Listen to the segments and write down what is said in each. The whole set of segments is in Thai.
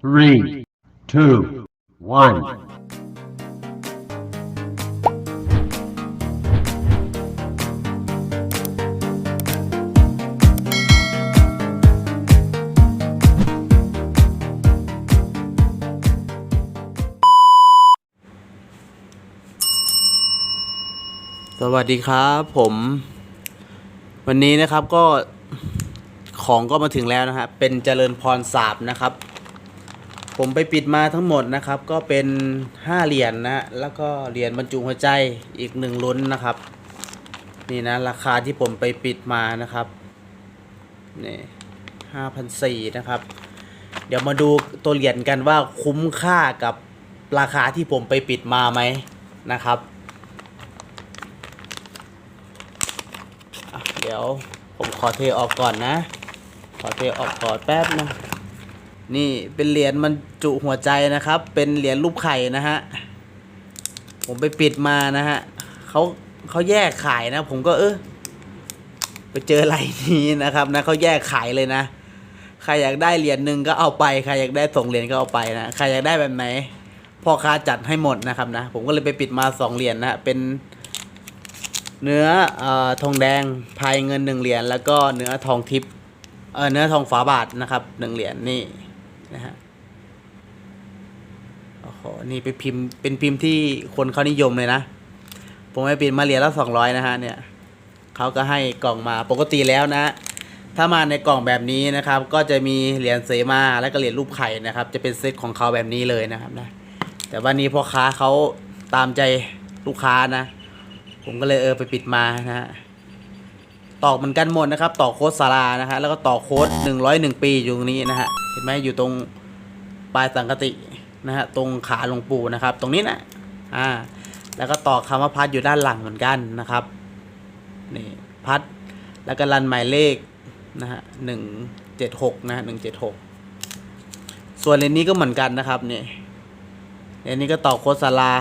three, two, one. สวัสดีครับผม วันนี้นะครับก็ของก็มาถึงแล้วนะฮะเป็นเจริญพรสาบนะครับ ผมไปปิดมาทั้งหมดนะครับ ก็เป็นห้าเหรียญนะฮะแล้วก็เหรียญบรรจุหัวใจอีกหนึ่งลุ้นนะครับ นี่นะราคาที่ผมไปปิดมานะครับนี่ห้าพันสี่นะครับ เดี๋ยวมาดูตัวเหรียญกันว่าคุ้มค่ากับราคาที่ผมไปปิดมาไหมนะครับ เดี๋ยวผมขอเทออกก่อนนะ ขอเทออกก่อนแป๊บนะ นี่เป็นเหรียญมันจุหัวใจนะครับ เป็นเหรียญรูปไข่นะฮะ ผมไปปิดมานะฮะเขาเขาแยกขายนะ ผมก็เออไปเจออะไรนี้นะครับนะเขาแยกขายเลยนะ ใครอยากได้เหรียญหนึ่งก็เอาไป ใครอยากได้สองเหรียญก็เอาไปนะ ใครอยากได้แบบไหนพ่อค้าจัดให้หมดนะครับนะ ผมก็เลยไปปิดมาสองเหรียญนะเป็นเนื้ออทองแดงพายเงินหนึ่งเหรียญแล้วก็เนื้อทองทิพย์เออเนื้อทองฝาบาทนะครับหนึ่งเหรียญนี่ะฮะโอ้โหนี่ไปพิมพ์เป็นพิมพ์ที่คนเขานิยมเลยนะ ผมไปปิดมาเหรียญละสองร้อยนะฮะเนี่ยเขาก็ให้กล่องมาปกติแล้วนะ ถ้ามาในกล่องแบบนี้นะครับ ก็จะมีเหรียญเสมาและก็เหรียญรูปไข่นะครับ จะเป็นเซตของเขาแบบนี้เลยนะครับนะแต่วันนี้พ่อค้าเขาตามใจลูกค้านะ ผมก็เลยเออไปปิดมานะฮะ ตอกเหมือนกันหมดนะครับตอกโค้ดสารานะฮะแล้วก็ตอกโค้ดหนึ่งร้อยหนึ่งปีอยู่ตรงนี้นะฮะเห็นไหมอยู่ตรงปลายสังกตินะฮะตรงขาหลวงปู่นะครับ ตรงนี้นะอ่าแล้วก็ตอกคำว่าพัดอยู่ด้านหลังเหมือนกันนะครับนี่พัดแล้วก็รันหมายเลขนะฮะหนึ่งเจ็ดหกนะฮะหนึ่งเจ็ดหกส่วนเลนนี้ก็เหมือนกันนะครับนี่เลนนี้ก็ตอกโค้ดสารา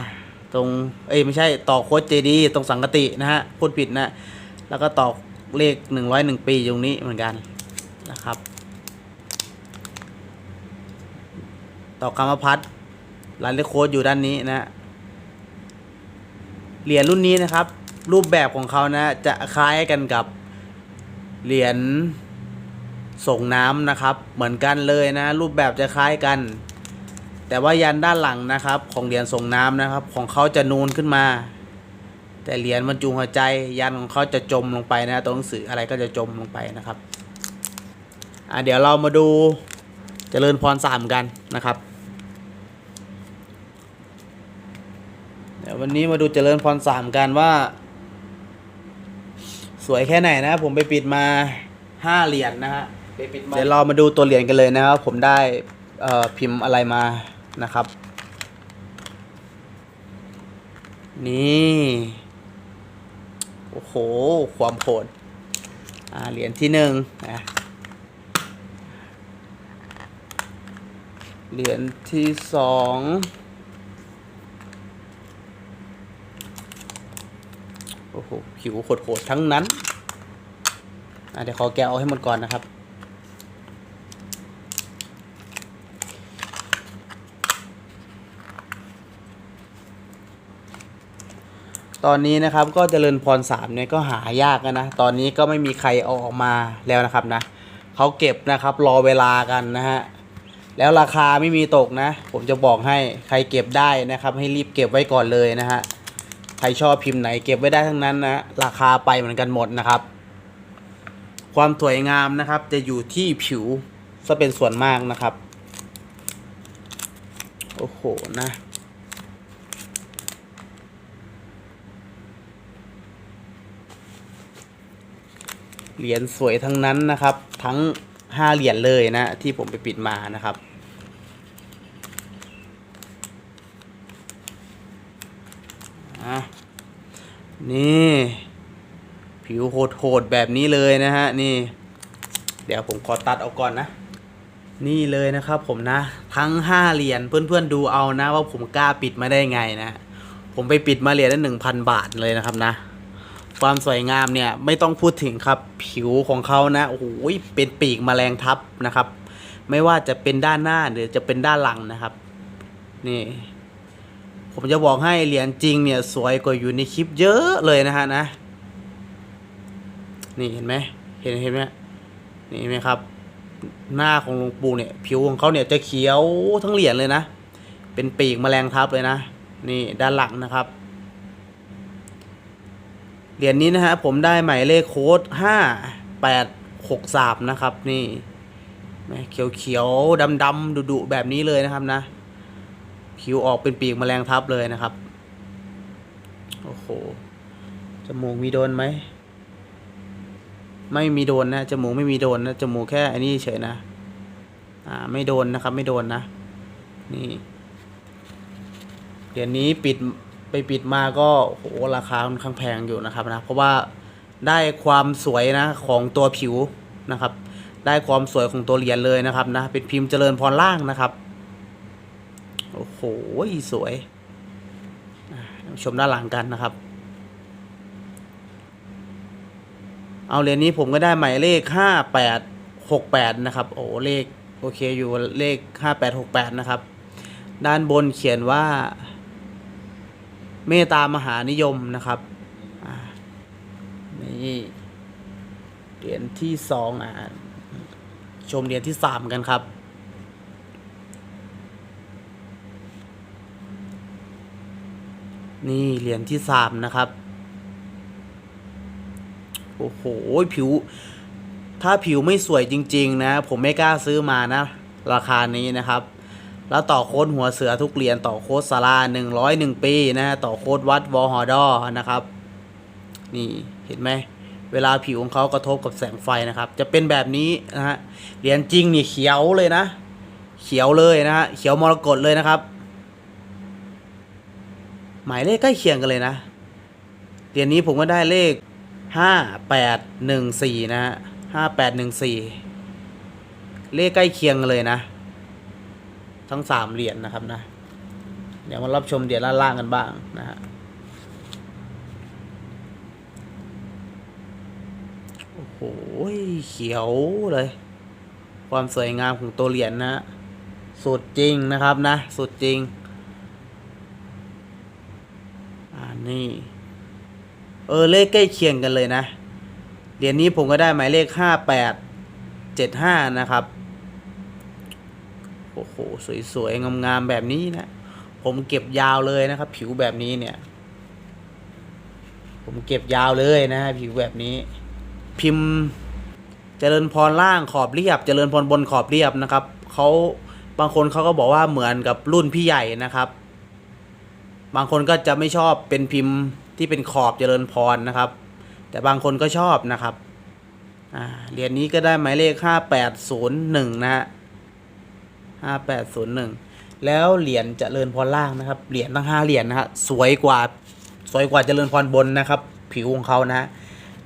ตรงเอ้ยไม่ใช่ต่อโค้ดเจดีตรงสังกตินะฮะพูดผิดนะ แล้วก็ต่อ เลขหนึ่งร้อยหนึ่งปีตรงนี้เหมือนกันนะครับ ต่อคำว่าพัดร้านเลขโค้ดอยู่ด้านนี้นะเหรียญรุ่นนี้นะครับ รูปแบบของเขานะ จะคล้ายกันกับเหรียญส่งน้ำนะครับ เหมือนกันเลยนะ รูปแบบจะคล้ายกัน แต่ว่ายันด้านหลังนะครับ ของเหรียญส่งน้ำนะครับ ของเขาจะนูนขึ้นมา แต่เหรียญบรรจุหัวใจยันของเขาจะจมลงไปนะตัวหนังสืออะไรก็จะจมลงไปนะครับอะเดี๋ยวเรามาดูเจริญพรสามกันนะครับ เดี๋ยววันนี้มาดูเจริญพรสามกันว่า สวยแค่ไหนนะผมไปปิดมาห้าเหรียญนะฮะไปปิดมาเดี๋ยวเรามาดูตัวเหรียญกันเลยนะครับ ผมได้เอ่อพิมพ์อะไรมานะครับ นี่โอ้โห ความโหดอ่าเหรียญที่หนึ่งนะเหรียญที่สองโอ้โห ผิวโหดๆทั้งนั้นอะเดี๋ยวขอแกะเอาให้หมดก่อนนะครับ ตอนนี้นะครับก็เจริญพรสามเนี่ยก็หายากนะ ตอนนี้ก็ไม่มีใครเอาออกมาแล้วนะครับนะเขาเก็บนะครับรอเวลากันนะฮะแล้วราคาไม่มีตกนะ ผมจะบอกให้ใครเก็บได้นะครับ ให้รีบเก็บไว้ก่อนเลยนะฮะใครชอบพิมพ์ไหนเก็บไว้ได้ทั้งนั้นนะราคาไปเหมือนกันหมดนะครับ ความสวยงามนะครับ จะอยู่ที่ผิวซะเป็นส่วนมากนะครับ โอ้โหนะ เหรียญสวยทั้งนั้นนะครับ ทั้งห้าเหรียญเลยนะ ที่ผมไปปิดมานะครับ นี่ ผิวโหดๆแบบนี้เลยนะฮะ นี่ เดี๋ยวผมขอตัดเอาก่อนนะ นี่เลยนะครับผมนะ ทั้งห้าเหรียญเพื่อนๆดูเอานะ ว่าผมกล้าปิดมาได้ไงนะ ผมไปปิดมาเหรียญละหนึ่งพันบาทเลยนะครับนะ ความสวยงามเนี่ยไม่ต้องพูดถึงครับผิวของเขานะโอ้โหเป็นปีกแมลงทับนะครับ ไม่ว่าจะเป็นด้านหน้าหรือจะเป็นด้านหลังนะครับ นี่ ผมจะบอกให้เหรียญจริงเนี่ยสวยกว่าอยู่ในคลิปเยอะเลยนะฮะนะ นี่เห็นไหมเห็นเห็นไหมนี่เห็นไหมครับ หน้าของหลวงปู่เนี่ย ผิวของเขาเนี่ยจะเขียวทั้งเหรียญเลยนะ เป็นปีกแมลงทับเลยนะ นี่ด้านหลังนะครับ เหรียญนี้นะฮะผมได้หมายเลขโค้ดห้าแปดหกสามนะครับนี่เขียวเขียวดำดำดุดุแบบนี้เลยนะครับนะผิวออกเป็นปีกแมลงทับเลยนะครับ โอ้โห จมูกมีโดนไหม ไม่มีโดนนะ จมูกไม่มีโดนนะ จมูกแค่อันนี้เฉยนะ อ่า ไม่โดนนะครับ ไม่โดนนะ นี่เหรียญนี้ปิด ไปปิดมาก็โหราคาค่อนข้างแพงอยู่นะครับนะเพราะว่าได้ความสวยนะของตัวผิวนะครับ ได้ความสวยของตัวเหรียญเลยนะครับนะเป็นพิมพ์เจริญพรล่างนะครับโอ้โหสวยชมด้านหลังกันนะครับ เอาเหรียญนี้ผมก็ได้หมายเลขห้าแปดหกแปดนะครับ โอ้เลขโอเคอยู่เลขห้าแปดหกแปดนะครับ ด้านบนเขียนว่า เมตตามหานิยมนะครับนี่เหรียญที่สองอ่าชมเหรียญที่สามกันครับนี่เหรียญที่สามนะครับ โอ้โห ผิว ถ้าผิวไม่สวยจริง ๆ นะ ผมไม่กล้าซื้อมานะ ราคานี้นะครับ แล้วต่อโค้ดหัวเสือทุกเหรียญต่อโค้ดสาราหนึ่งร้อยหนึ่งปีนะฮะต่อโค้ดวัดวอฮอดอนะครับ นี่เห็นไหมเวลาผิวของเขากระทบกับแสงไฟนะครับ จะเป็นแบบนี้นะฮะเหรียญจริงนี่เขียวเลยนะ เขียวเลยนะฮะเขียวมรกตเลยนะครับ หมายเลขใกล้เคียงกันเลยนะเหรียญนี้ผมก็ได้เลขห้าแปดหนึ่งสี่นะฮะห้าแปดหนึ่งสี่เลขใกล้เคียงกันเลยนะ ทั้งสามเหรียญนะครับนะ เดี๋ยวมารับชมเหรียญล่างๆกันบ้างนะฮะโอ้โหเขียวเลย ความสวยงามของตัวเหรียญนะฮะสุดจริงนะครับนะ สุดจริง อ่านี่ เออ เลขใกล้เคียงกันเลยนะ เหรียญนี้ผมก็ได้หมายเลขห้าแปดเจ็ดห้านะครับ หสวยๆงามๆแบบนี้นะ ผมเก็บยาวเลยนะครับ ผิวแบบนี้เนี่ย ผมเก็บยาวเลยนะฮะผิวแบบนี้ พิมพ์เจริญพรล่างขอบเรียบ เจริญพรบนขอบเรียบนะครับเขาบางคนเขาก็บอกว่าเหมือนกับรุ่นพี่ใหญ่นะครับ บางคนก็จะไม่ชอบเป็นพิมพ์ที่เป็นขอบเจริญพรนะครับ แต่บางคนก็ชอบนะครับเหรียญนี้ก็ได้หมายเลขห้าแปดศูนย์หนึ่งนะฮะ ห้าแปดศูนย์หนึ่งแล้วเหรียญเจริญพรล่างนะครับเหรียญทั้งห้าเหรียญนะฮะสวยกว่าสวยกว่าเจริญพรบนนะครับ ผิวของเขานะ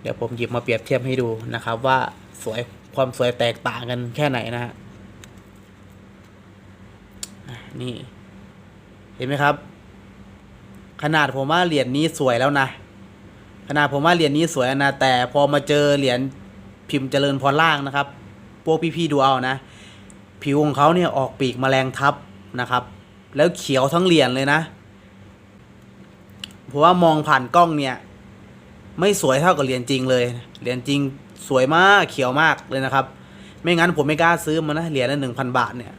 เดี๋ยวผมหยิบมาเปรียบเทียบให้ดูนะครับ ว่าสวยความสวยแตกต่างกันแค่ไหนนะฮะอะนี่เห็นไหมครับ ขนาดผมว่าเหรียญนี้สวยแล้วนะขนาดผมว่าเหรียญนี้สวยนะแต่พอมาเจอเหรียญพิมพ์เจริญพรล่างนะครับพวกพี่ๆดูเอานะ ผิวของเขาเนี่ยออกปีกแมลงทับนะครับ แล้วเขียวทั้งเหรียญเลยนะเพราะว่ามองผ่านกล้องเนี่ยไม่สวยเท่ากับเหรียญจริงเลยเหรียญจริงสวยมากเขียวมากเลยนะครับ ไม่งั้นผมไม่กล้าซื้อมันนะเหรียญละหนึ่งพันบาทเนี่ย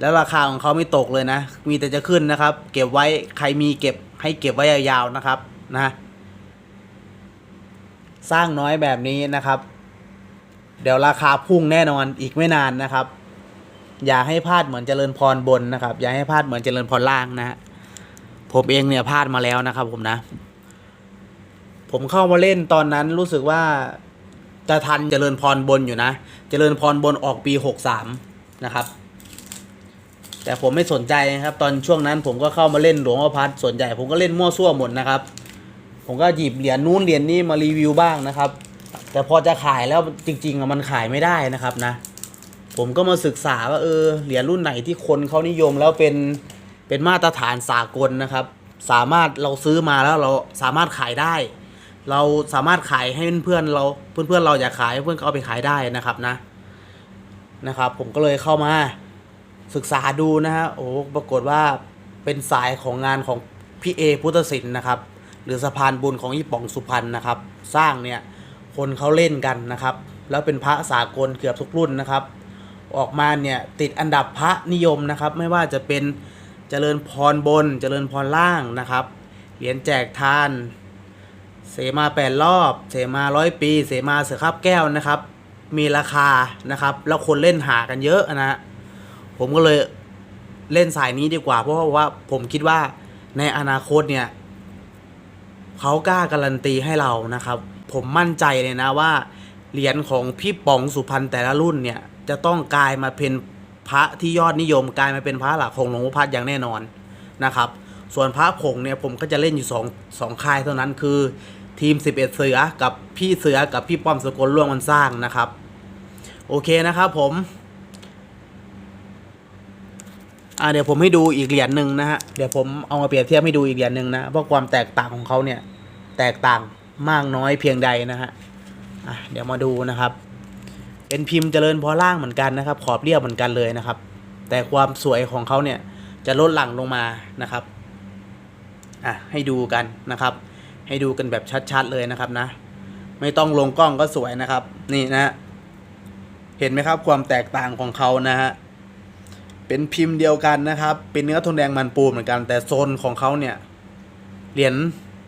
แล้วราคาของเขาไม่ตกเลยนะ มีแต่จะขึ้นนะครับ เก็บไว้ใครมีเก็บให้เก็บไว้ยาวๆนะครับนะสร้างน้อยแบบนี้นะครับ เดี๋ยวราคาพุ่งแน่นอนอีกไม่นานนะครับ อย่าให้พลาดเหมือนเจริญพรบนนะครับ อย่าให้พลาดเหมือนเจริญพรล่างนะฮะผมเองเนี่ยพลาดมาแล้วนะครับผมนะ ผมเข้ามาเล่นตอนนั้นรู้สึกว่าจะทันเจริญพรบนอยู่นะ เจริญพรบนออกปีหกสามนะครับ แต่ผมไม่สนใจนะครับ ตอนช่วงนั้นผมก็เข้ามาเล่นหลวงพ่อพัดส่วนใหญ่ผมก็เล่นมั่วซั่วหมดนะครับ ผมก็หยิบเหรียญนู้นเหรียญนี้มารีวิวบ้างนะครับ แต่พอจะขายแล้วจริงๆมันขายไม่ได้นะครับนะ ผมก็มาศึกษาว่าเออเหรียญรุ่นไหนที่คนเขานิยมแล้วเป็นเป็นมาตรฐานสากลนะครับ สามารถเราซื้อมาแล้วเราสามารถขายได้ เราสามารถขายให้เพื่อนเราเพื่อนๆเราอยากขายเพื่อนก็เอาไปขายได้นะครับนะนะครับ ผมก็เลยเข้ามาศึกษาดูนะฮะโอ้ปรากฏว่าเป็นสายของงานของพี่เอพุทธศิลป์นะครับ หรือสะพานบุญของยี่ป๋องสุพรรณนะครับ สร้างเนี่ยคนเขาเล่นกันนะครับ แล้วเป็นพระสากลเกือบทุกรุ่นนะครับ ออกมาเนี่ยติดอันดับพระนิยมนะครับ ไม่ว่าจะเป็นเจริญพรบน เจริญพรล่างนะครับ เหรียญแจกทาน เสมาแปดรอบ เสมาร้อยปี เสมาเสือคาบแก้วนะครับ มีราคานะครับ แล้วคนเล่นหากันเยอะนะฮะผมก็เลยเล่นสายนี้ดีกว่า เพราะว่าผมคิดว่าในอนาคตเนี่ยเขากล้าการันตีให้เรานะครับ ผมมั่นใจเลยนะว่า เหรียญของพี่ป๋องสุพรรณแต่ละรุ่นเนี่ย จะต้องกลายมาเป็นพระที่ยอดนิยมกลายมาเป็นพระหลักของหลวงพ่อพัดอย่างแน่นอนนะครับ ส่วนพระผงเนี่ยผมก็จะเล่นอยู่สองสองค่ายเท่านั้นคือทีม 11 เสือกับพี่เสือกับพี่ป้อมสกลร่วมกันสร้างนะครับ โอเคนะครับผมอ่าเดี๋ยวผมให้ดูอีกเหรียญหนึ่งนะฮะเดี๋ยวผมเอามาเปรียบเทียบให้ดูอีกเหรียญหนึ่งนะว่าความแตกต่างของเขาเนี่ยแตกต่างมากน้อยเพียงใดนะฮะอะเดี๋ยวมาดูนะครับ เป็นพิมพ์เจริญพอล่างเหมือนกันนะครับ ขอบเรียบเหมือนกันเลยนะครับ แต่ความสวยของเขาเนี่ยจะลดหลั่งลงมานะครับอะให้ดูกันนะครับ ให้ดูกันแบบชัดๆเลยนะครับนะ ไม่ต้องลงกล้องก็สวยนะครับ นี่นะเห็นไหมครับความแตกต่างของเขานะฮะเป็นพิมพ์เดียวกันนะครับ เป็นเนื้อทนแดงมันปูเหมือนกัน แต่โซนของเขาเนี่ยเหรียญ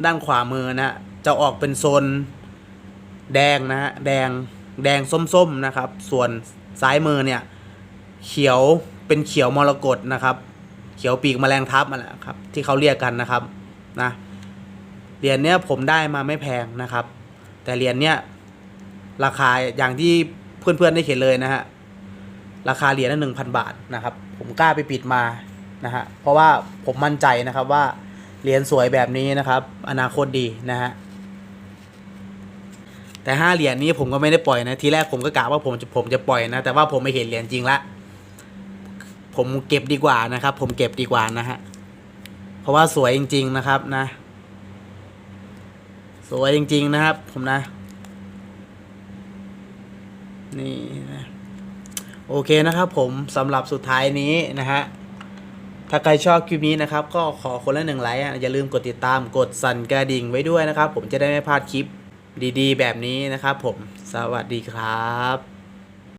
ด้านขวามือนะฮะจะออกเป็นโซนแดงนะฮะแดง แดงส้มๆนะครับ ส่วนซ้ายมือเนี่ยเขียวเป็นเขียวมรกตนะครับ เขียวปีกแมลงทับมาแหละครับที่เขาเรียกกันนะครับนะเหรียญเนี้ยผมได้มาไม่แพงนะครับ แต่เหรียญเนี้ยราคาอย่างที่เพื่อนๆได้เห็นเลยนะฮะราคาเหรียญละหนึ่งพันบาทนะครับ ผมกล้าไปปิดมานะฮะเพราะว่าผมมั่นใจนะครับว่าเหรียญสวยแบบนี้นะครับ อนาคตดีนะฮะ แต่ห้าเหรียญนี้ผมก็ไม่ได้ปล่อยนะ ทีแรกผมก็กะว่าผมจะผมจะปล่อยนะ แต่ว่าผมไม่เห็นเหรียญจริงละ ผมเก็บดีกว่านะครับ ผมเก็บดีกว่านะฮะ เพราะว่าสวยจริง ๆนะครับนะ สวยจริง ๆ นะครับ ผมนะ นี่นะ โอเคนะครับผมสำหรับสุดท้ายนี้นะฮะถ้าใครชอบคลิปนี้นะครับ ก็ขอคนละหนึ่งไลค์อะอย่าลืมกดติดตามกดสั่นกระดิ่งไว้ด้วยนะครับ ผมจะได้ไม่พลาดคลิป ดีๆ แบบนี้นะครับผม สวัสดีครับ